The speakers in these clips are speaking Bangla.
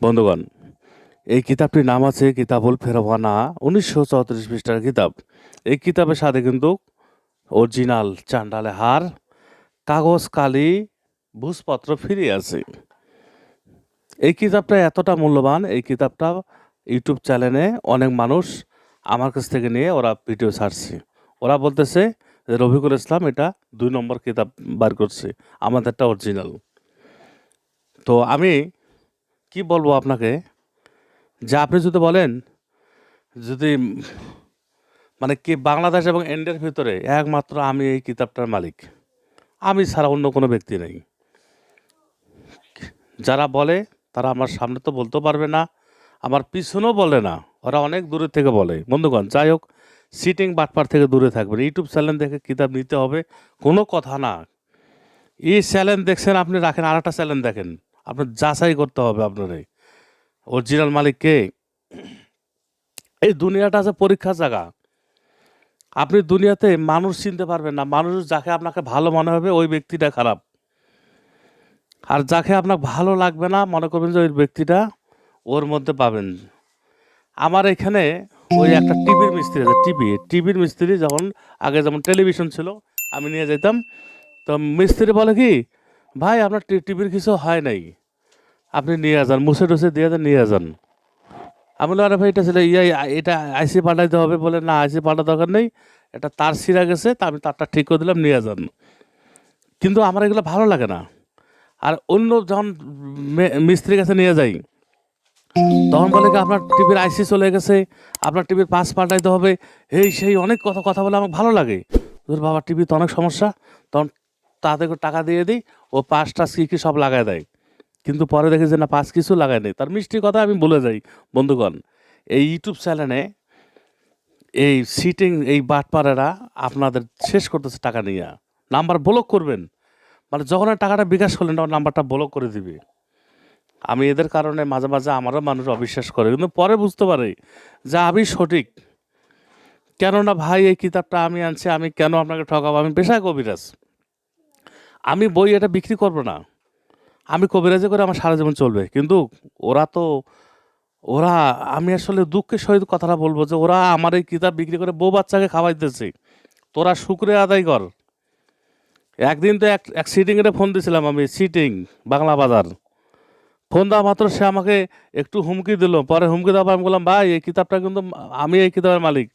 বন্ধুগণ, এই কিতাবটির নাম আছে কিতাবুল ফেরবানা উনিশশো চৌত্রিশ পৃষ্ঠার কিতাব। এই কিতাবের সাথে কিন্তু অরিজিনাল চান্ডালে হার, কাগজ, কালি ভূষপত্র ফিরে আছে। এই কিতাবটা এতটা মূল্যবান, এই কিতাবটা ইউটিউব চ্যানেলে অনেক মানুষ আমার কাছ থেকে নিয়ে ওরা ভিডিও ছাড়ছে। ওরা বলতেছে যে, রফিকুল ইসলাম এটা দুই নম্বর কিতাব বার করছে, আমাদেরটা অরিজিনাল। তো আমি কি বলব আপনাকে? যে আপনি যদি বলেন, যদি মানে কি বাংলাদেশ এবং ইন্ডিয়ার ভিতরে একমাত্র আমি এই কিতাবটার মালিক, আমি ছাড়া অন্য কোনো ব্যক্তি নেই। যারা বলে, তারা আমার সামনে তো বলতেও পারবে না, আমার পিছনেও বলে না। ওরা অনেক দূরে থেকে বলে। বন্ধুগণ, যাই হোক সিটিং বাটপার থেকে দূরে থাকবেন। ইউটিউব চ্যানেল দেখে কিতাব নিতে হবে, কোনো কথা না। এই চ্যানেল দেখছেন আপনি, রাখেন আর একটা চ্যানেল দেখেন। আপনার যাচাই করতে হবে আপনার। অরিজিনাল মালিক কে? এই দুনিয়াটা আছে পরীক্ষার জায়গা। আপনি দুনিয়াতে মানুষ চিনতে পারবেন না। মানুষ যাকে আপনাকে ভালো মনে হবে, ওই ব্যক্তিটা খারাপ। আর যাকে আপনার ভালো লাগবে না, মনে করবেন যে ওই ব্যক্তিটা ওর মধ্যে পাবেন। আমার এখানে ওই একটা টিভির মিস্ত্রি আছে, টিভি। টিভির মিস্ত্রি যখন, আগে যেমন টেলিভিশন ছিল, আমি নিয়ে যেতাম। তো মিস্ত্রি বলে কি ভাই আপনার টিভির কিছু হয় নাই। আপনি নিয়ে যান মুছে টুসে দিয়ে যান নিয়ে যান। আমি বললাম, আরে ভাই এটা ছিল ইয়ে এটা আইসি পাঠাইতে হবে বলে না আইসি পাঠা দরকার নেই। এটা তার ছিঁড়া গেছে তা আমি তারটা ঠিক করে দিলাম নিয়ে যান। কিন্তু আমার এগুলো ভালো লাগে না। আর অন্য যখন মিস্ত্রির কাছে নিয়ে যাই তখন বলে কি আপনার টিভির আইসি চলে গেছে আপনার টিভির পাস পাল্টাইতে হবে। এই সেই অনেক কথা কথা বলে আমার ভালো লাগে। বাবা টিভি তো অনেক সমস্যা তখন তাদের টাকা দিয়ে দিই, ও পাস টাস কী কী সব লাগায় দেয়। কিন্তু পরে দেখি যে না পাস কিছু লাগায় নেই। তার মিষ্টি কথা আমি বলে যাই, বন্ধুগণ, এই ইউটিউব চ্যানেলে এই সিটিং এই বাটপাড়েরা আপনাদের শেষ করতেছে টাকা নিয়ে। নাম্বার ব্লক করবেন। মানে যখন টাকাটা বিকাশ করলেন, তখন নাম্বারটা ব্লক করে দিবে। আমি এদের কারণে মাঝে মাঝে আমারও মানুষ অবিশ্বাস করে, কিন্তু পরে বুঝতে পারে যে আমি সঠিক। কেননা ভাই, এই কিতাবটা আমি আনছি, আমি কেন আপনাকে ঠকাবো? আমি পেশায় কবিরাজ। আমি বই এটা বিক্রি করব না। আমি কবিরাজি করে আমার সারা জীবন চলবে। কিন্তু ওরা তো, ওরা, আমি আসলে দুঃখের সহিত কথাটা বলব যে ওরা আমার এই কিতাব বিক্রি করে বউ বাচ্চাকে খাওয়াইতেছে তোরা শুক্রে আদায় কর। একদিন তো এক এক সিটিংয়ে ফোন দিয়েছিলাম আমি সিটিং বাংলা বাজার। ফোন দেওয়া মাত্র সে আমাকে একটু হুমকি দিল। পরে হুমকি দেওয়া আমি বললাম, ভাই, এই কিতাবটা কিন্তু আমি এই কিতাবের মালিক।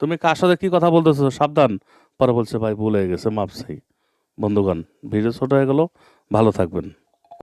তুমি কার সাথে কী কথা বলতেছো? সাবধান। পরে বলছে, ভাই, ভুল গেছে মাপসাই বন্ধুগণ ভিডিও ছোট হয়ে গেল। ভালো থাকবেন।